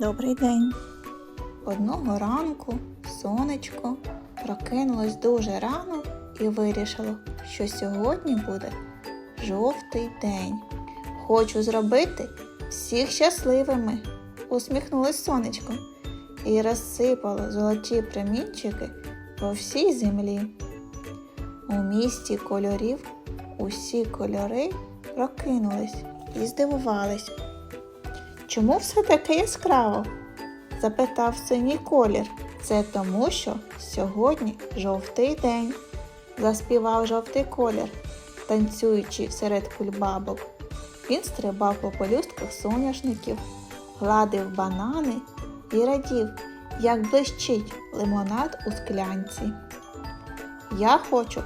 Добрий день. Одного ранку сонечко прокинулось дуже рано і вирішило, що сьогодні буде жовтий день. Хочу зробити всіх щасливими, усміхнулось сонечко і розсипало золоті промінчики по всій землі. У місті кольорів усі кольори прокинулись і здивувались. Чому все таке яскраво? запитав синій колір. Це тому, що сьогодні жовтий день, заспівав жовтий колір, танцюючи серед кульбабок. Він стрибав по пелюстках соняшників, гладив банани і радів, як блищить лимонад у склянці. Я хочу,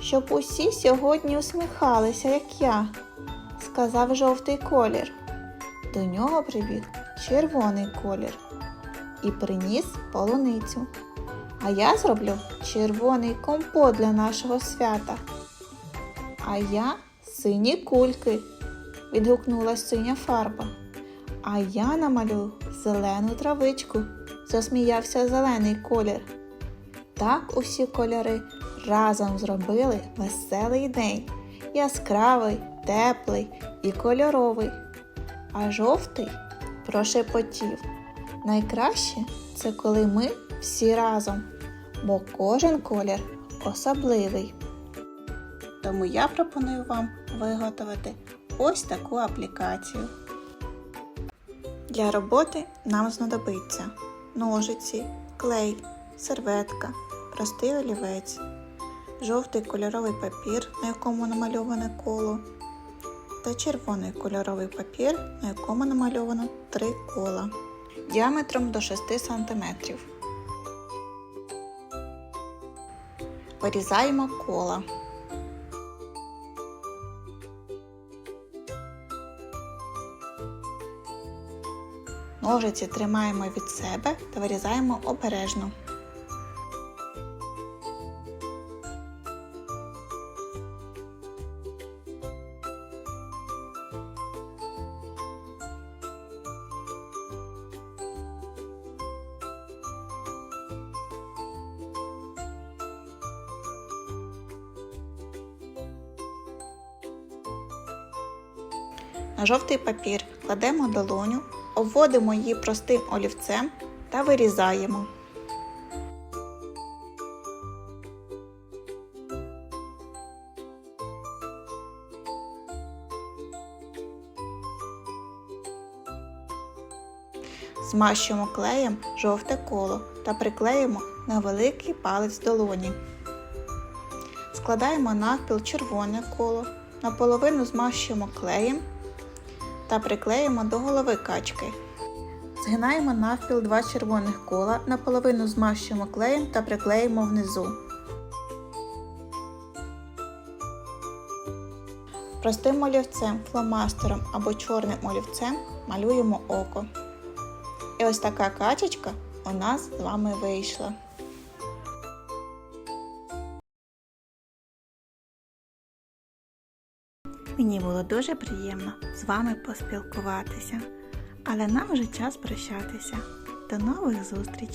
щоб усі сьогодні усміхалися, як я, сказав жовтий колір. До нього прибіг червоний колір і приніс полуницю. А я зроблю червоний компот для нашого свята. А я сині кульки, відгукнула синя фарба. А я намалюю зелену травичку, засміявся зелений колір. Так усі кольори разом зробили веселий день, яскравий, теплий і кольоровий. А жовтий прошепотів. Найкраще це коли ми всі разом, бо кожен колір особливий. Тому я пропоную вам виготовити ось таку аплікацію. Для роботи нам знадобиться ножиці, клей, серветка, простий олівець, жовтий кольоровий папір, на якому намальоване коло, та червоний кольоровий папір, на якому намальовано три кола діаметром до 6 см. Вирізаємо кола. Ножиці тримаємо від себе та вирізаємо обережно. Жовтий папір кладемо долоню, обводимо її простим олівцем та вирізаємо. Змащуємо клеєм жовте коло та приклеїмо на великий палець долоні. Складаємо навпіл червоне коло, наполовину змащуємо клеєм та приклеїмо до голови качки. Згинаємо навпіл два червоних кола, наполовину змащуємо клеєм та приклеїмо внизу. Простим олівцем, фломастером або чорним олівцем малюємо око. І ось така качечка у нас з вами вийшла. Мені було дуже приємно з вами поспілкуватися, але нам вже час прощатися. До нових зустрічей!